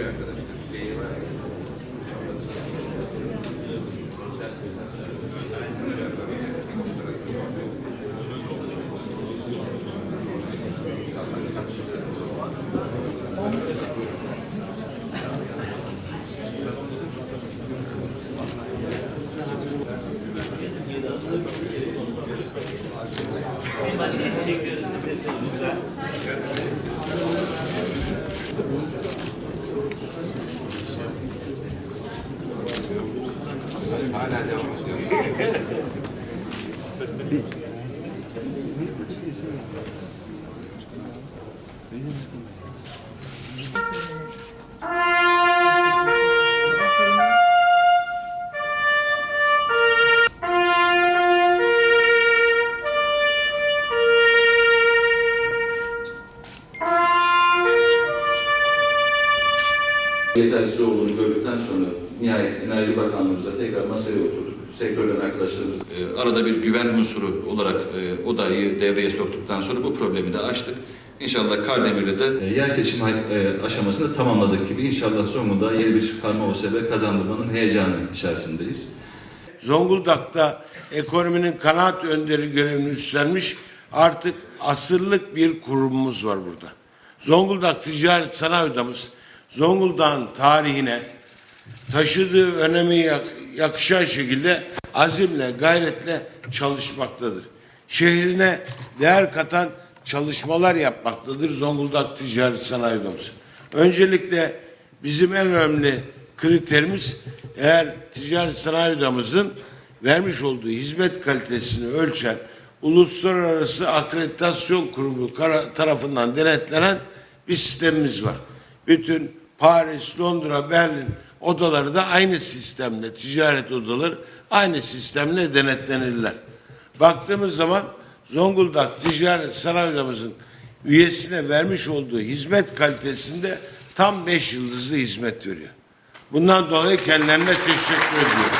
Yeah. Veja, mas. Tekrar masaya oturduk. Sektörden arkadaşlarımız e, arada bir güven unsuru olarak e, odayı devreye soktuktan sonra bu problemi de aştık. İnşallah Kardemir'de de e, yer seçim e, aşamasını tamamladık gibi inşallah Zonguldak'a yeni bir karma OSB kazandırmanın heyecanı içerisindeyiz. Zonguldak'ta ekonominin kanaat önderi görevini üstlenmiş artık asırlık bir kurumumuz var burada. Zonguldak Ticaret Sanayi Odamız Zonguldak'ın tarihine taşıdığı önemi yakışan şekilde azimle, gayretle çalışmaktadır. Şehrine değer katan çalışmalar yapmaktadır Zonguldak Ticaret Sanayi Odamız. Öncelikle bizim en önemli kriterimiz eğer ticaret sanayi odamızın vermiş olduğu hizmet kalitesini ölçen uluslararası akreditasyon kurumu tarafından denetlenen bir sistemimiz var. Bütün Paris, Londra, Berlin odaları da aynı sistemle, ticaret odaları aynı sistemle denetlenirler. Baktığımız zaman Zonguldak Ticaret Sanayi üyesine vermiş olduğu hizmet kalitesinde tam beş yıldızlı hizmet veriyor. Bundan dolayı kendilerine teşekkür ediyorum.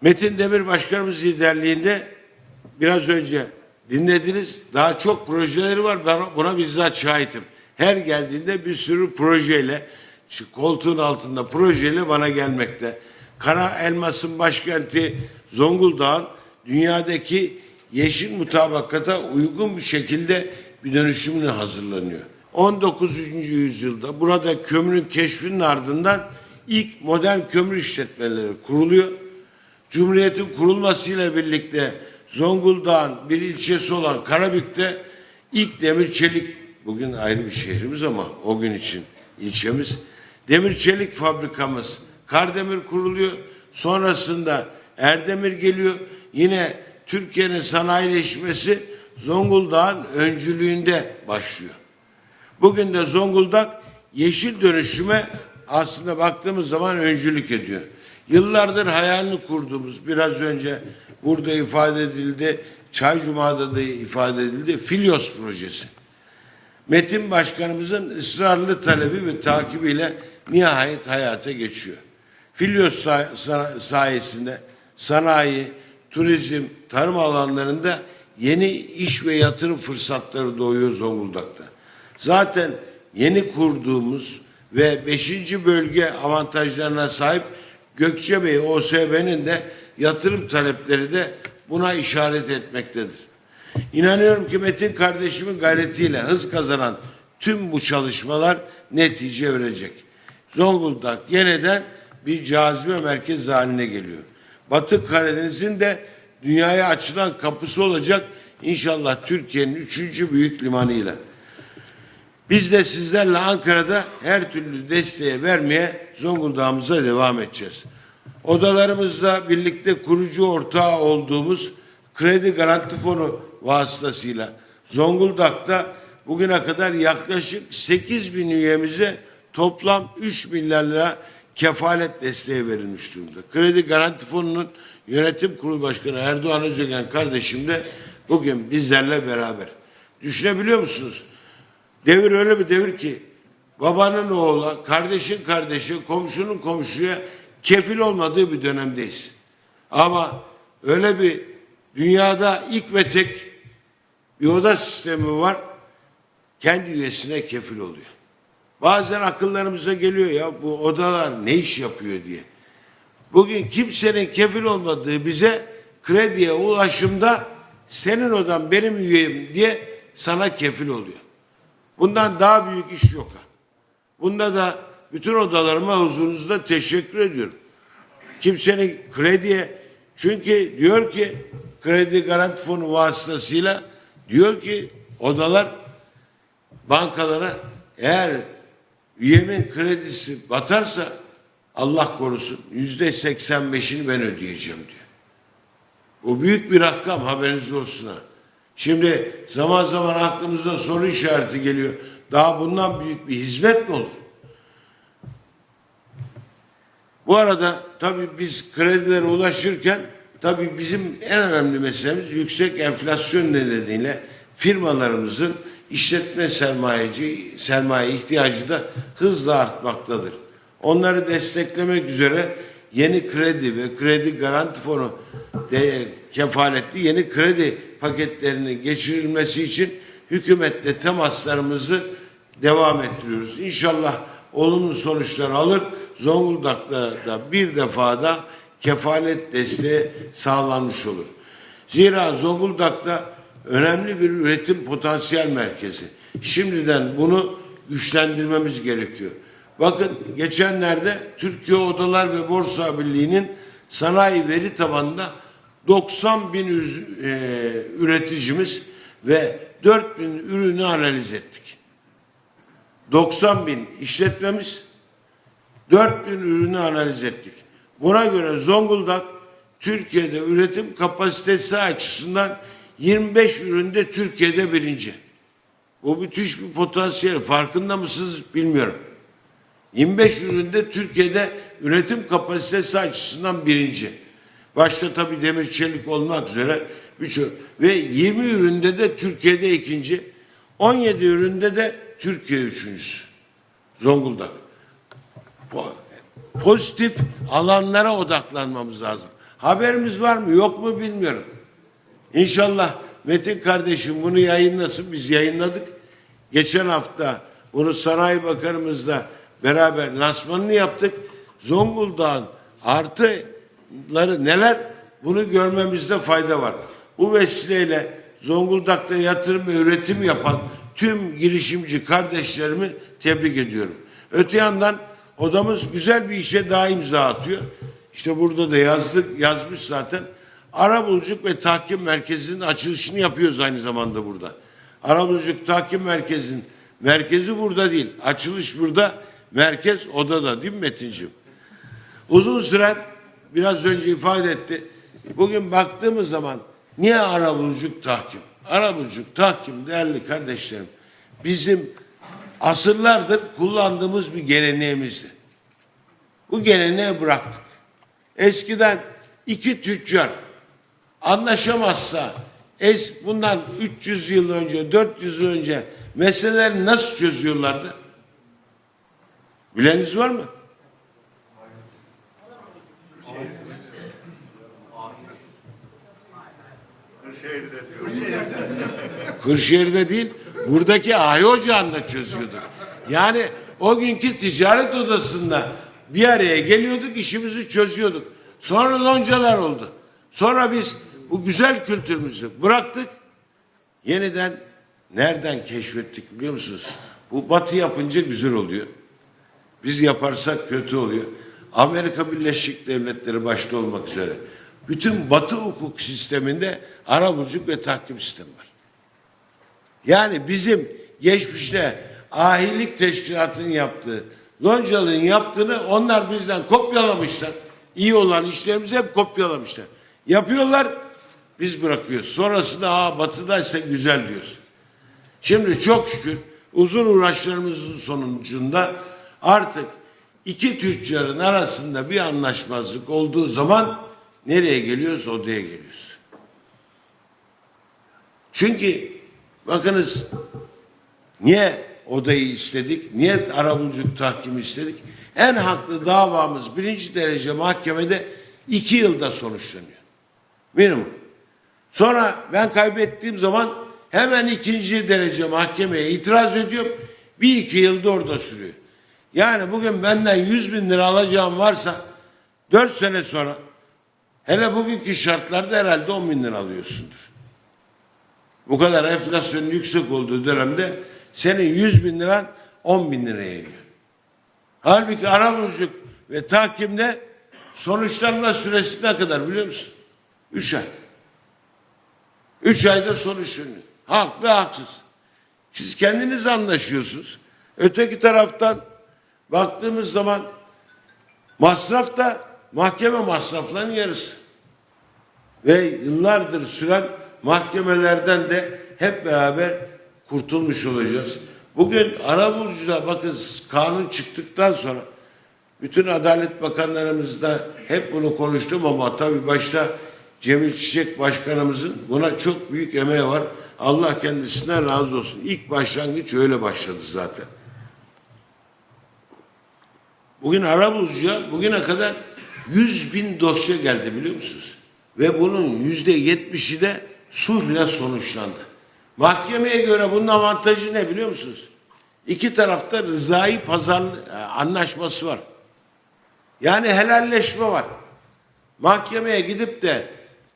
Metin Demir Başkanımız liderliğinde biraz önce dinlediniz. Daha çok projeleri var. Ben buna bizzat şahitim. Her geldiğinde bir sürü projeyle, şu koltuğun altında projeyle bana gelmekte. Kara Elmas'ın başkenti Zonguldak'ın dünyadaki yeşil mutabakata uygun bir şekilde bir dönüşümüne hazırlanıyor. 19. yüzyılda burada kömürün keşfinin ardından ilk modern kömür işletmeleri kuruluyor. Cumhuriyetin kurulmasıyla birlikte Zonguldak'ın bir ilçesi olan Karabük'te ilk demir çelik bugün ayrı bir şehrimiz ama o gün için ilçemiz demir çelik fabrikamız Kardemir kuruluyor. Sonrasında Erdemir geliyor. Yine Türkiye'nin sanayileşmesi Zonguldak'ın öncülüğünde başlıyor. Bugün de Zonguldak yeşil dönüşüme aslında baktığımız zaman öncülük ediyor. Yıllardır hayalini kurduğumuz biraz önce burada ifade edildi, Çay Cuma'da da ifade edildi, Filyos projesi. Metin Başkanımızın ısrarlı talebi ve takibiyle nihayet hayata geçiyor. Filyos say- sa- sayesinde sanayi, turizm, tarım alanlarında yeni iş ve yatırım fırsatları doğuyor Zonguldak'ta. Zaten yeni kurduğumuz ve 5. bölge avantajlarına sahip Gökçebey OSB'nin de yatırım talepleri de buna işaret etmektedir. İnanıyorum ki Metin kardeşimin gayretiyle hız kazanan tüm bu çalışmalar netice verecek. Zonguldak yeniden bir cazibe merkezi haline geliyor. Batı Karadeniz'in de dünyaya açılan kapısı olacak inşallah Türkiye'nin üçüncü büyük limanıyla. Biz de sizlerle Ankara'da her türlü desteğe vermeye Zonguldak'ımıza devam edeceğiz. Odalarımızla birlikte kurucu ortağı olduğumuz Kredi Garanti Fonu vasıtasıyla Zonguldak'ta bugüne kadar yaklaşık 8 bin üyemize toplam 3 milyar lira kefalet desteği verilmiş durumda. Kredi Garanti Fonu'nun yönetim kurulu başkanı Erdoğan Özegen kardeşim de bugün bizlerle beraber. Düşünebiliyor musunuz? Devir öyle bir devir ki babanın oğlu, kardeşin kardeşi, komşunun komşuya kefil olmadığı bir dönemdeyiz. Ama öyle bir dünyada ilk ve tek bir oda sistemi var. kendi üyesine kefil oluyor. Bazen akıllarımıza geliyor ya bu odalar ne iş yapıyor diye. Bugün kimsenin kefil olmadığı bize krediye ulaşımda senin odan benim üyeyim diye sana kefil oluyor. Bundan daha büyük iş yok. Bunda da bütün odalarıma huzurunuzda teşekkür ediyorum. Kimsenin krediye çünkü diyor ki kredi garanti fonu vasıtasıyla diyor ki odalar bankalara eğer üyemin kredisi batarsa Allah korusun yüzde seksen beşini ben ödeyeceğim diyor. Bu büyük bir rakam haberiniz olsun ha. Şimdi zaman zaman aklımıza soru işareti geliyor. Daha bundan büyük bir hizmet mi olur? Bu arada tabii biz kredilere ulaşırken tabii bizim en önemli meselemiz yüksek enflasyon nedeniyle firmalarımızın işletme sermayeci sermaye ihtiyacı da hızla artmaktadır. Onları desteklemek üzere yeni kredi ve kredi garanti fonu de, kefaletli yeni kredi paketlerinin geçirilmesi için hükümetle temaslarımızı devam ettiriyoruz. İnşallah olumlu sonuçlar alır. Zonguldak'ta da bir defada kefalet desteği sağlanmış olur. Zira Zonguldak'ta önemli bir üretim potansiyel merkezi. Şimdiden bunu güçlendirmemiz gerekiyor. Bakın geçenlerde Türkiye Odalar ve Borsa Birliği'nin sanayi veri tabanında 90 bin üz- e, üreticimiz ve 4 bin ürünü analiz ettik. 90 bin işletmemiz 4 bin ürünü analiz ettik. Buna göre Zonguldak Türkiye'de üretim kapasitesi açısından 25 üründe Türkiye'de birinci. Bu müthiş bir potansiyel. Farkında mısınız bilmiyorum. 25 üründe Türkiye'de üretim kapasitesi açısından birinci. Başta tabii demir çelik olmak üzere birçok ve 20 üründe de Türkiye'de ikinci. 17 üründe de Türkiye üçüncüsü. Zonguldak. Po- Pozitif alanlara odaklanmamız lazım. Haberimiz var mı yok mu bilmiyorum. İnşallah Metin kardeşim bunu yayınlasın. Biz yayınladık. Geçen hafta bunu Sanayi Bakanımızla beraber lansmanını yaptık. Zonguldak'ın artıları neler bunu görmemizde fayda var. Bu vesileyle Zonguldak'ta yatırım ve üretim yapan tüm girişimci kardeşlerimi tebrik ediyorum. Öte yandan odamız güzel bir işe daha imza atıyor. İşte burada da yazdık, yazmış zaten. Arabuluculuk ve Tahkim Merkezi'nin açılışını yapıyoruz aynı zamanda burada. Arabuluculuk Tahkim Merkezi'nin merkezi burada değil. Açılış burada, merkez odada değil mi Metin'ciğim? Uzun süren biraz önce ifade etti. Bugün baktığımız zaman niye arabuluculuk tahkim? Arabuluculuk tahkim değerli kardeşlerim bizim asırlardır kullandığımız bir geleneğimizdi. Bu geleneği bıraktık. Eskiden iki tüccar anlaşamazsa es bundan 300 yıl önce 400 yıl önce meseleleri nasıl çözüyorlardı? Bileniniz var mı? Kırşehir'de değil, buradaki ahi ocağında çözüyorduk. Yani o günkü ticaret odasında bir araya geliyorduk, işimizi çözüyorduk. Sonra loncalar oldu. Sonra biz bu güzel kültürümüzü bıraktık. Yeniden nereden keşfettik biliyor musunuz? Bu batı yapınca güzel oluyor. Biz yaparsak kötü oluyor. Amerika Birleşik Devletleri başta olmak üzere. Bütün batı hukuk sisteminde arabuluculuk ve tahkim sistemi var. Yani bizim geçmişte ahilik teşkilatının yaptığı, Loncalı'nın yaptığını onlar bizden kopyalamışlar. İyi olan işlerimizi hep kopyalamışlar. Yapıyorlar, biz bırakıyoruz. Sonrasında aa batıdaysa güzel diyoruz. Şimdi çok şükür uzun uğraşlarımızın sonucunda artık iki tüccarın arasında bir anlaşmazlık olduğu zaman nereye geliyoruz? Odaya geliyoruz. Çünkü bakınız niye odayı istedik? Niye arabuluculuk tahkimi istedik? En haklı davamız birinci derece mahkemede iki yılda sonuçlanıyor. Minimum. Sonra ben kaybettiğim zaman Hemen ikinci derece mahkemeye itiraz ediyorum. Bir iki yılda orada sürüyor. Yani bugün benden 100 bin lira alacağım varsa 4 sene sonra hele bugünkü şartlarda herhalde 10 bin lira alıyorsundur. Bu kadar enflasyonun yüksek olduğu dönemde senin 100 bin liran 10 bin liraya iniyor. Halbuki arabuluculuk ve takimde sonuçlanma süresi ne kadar biliyor musun? 3 ay. 3 ayda sonuçlanıyor. Haklı haksız. Siz kendiniz anlaşıyorsunuz. Öteki taraftan baktığımız zaman masraf da mahkeme masraflarının yarısı. Ve yıllardır süren mahkemelerden de hep beraber kurtulmuş olacağız. Bugün arabulucular bakın kanun çıktıktan sonra bütün Adalet Bakanlarımız da hep bunu konuştum ama tabii başta Cemil Çiçek Başkanımızın buna çok büyük emeği var. Allah kendisinden razı olsun. İlk başlangıç öyle başladı zaten. Bugün arabulucuya bugüne kadar 100 bin dosya geldi biliyor musunuz? Ve bunun yüzde yetmişi de sulhla sonuçlandı. Mahkemeye göre bunun avantajı ne biliyor musunuz? İki tarafta rızayı pazar e, anlaşması var. Yani helalleşme var. Mahkemeye gidip de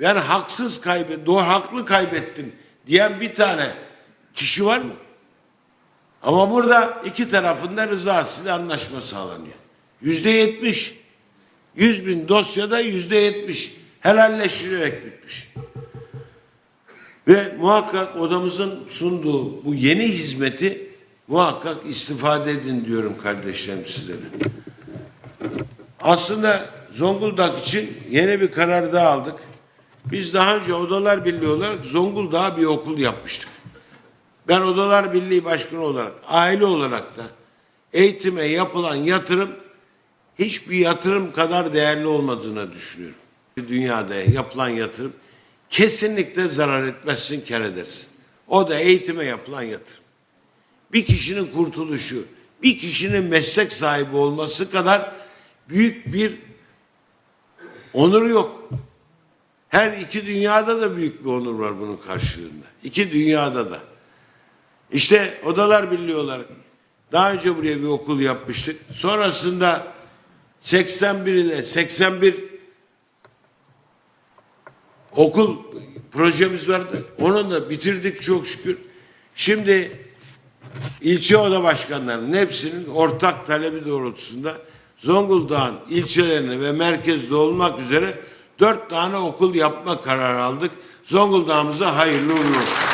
ben haksız kaybet, doğru haklı kaybettim diyen bir tane kişi var mı? Ama burada iki tarafında rızasıyla anlaşma sağlanıyor. Yüzde yetmiş. Yüz bin dosyada yüzde yetmiş. Helalleştirerek bitmiş. Ve muhakkak odamızın sunduğu bu yeni hizmeti muhakkak istifade edin diyorum kardeşlerim sizlere. Aslında Zonguldak için yeni bir karar daha aldık. Biz daha önce Odalar Birliği olarak Zonguldak'a bir okul yapmıştık. Ben Odalar Birliği Başkanı olarak, aile olarak da eğitime yapılan yatırım hiçbir yatırım kadar değerli olmadığını düşünüyorum. Dünyada yapılan yatırım kesinlikle zarar etmezsin, kar edersin. O da eğitime yapılan yatırım. Bir kişinin kurtuluşu, bir kişinin meslek sahibi olması kadar büyük bir onur yok. Her iki dünyada da büyük bir onur var bunun karşılığında. İki dünyada da. İşte Odalar Birliği olarak daha önce buraya bir okul yapmıştık. Sonrasında 81 ile 81 okul projemiz vardı. Onu da bitirdik çok şükür. Şimdi ilçe oda başkanlarının hepsinin ortak talebi doğrultusunda Zonguldak'ın ilçelerine ve merkezde olmak üzere dört tane okul yapma kararı aldık. Zonguldak'ımıza hayırlı uğurlu olsun.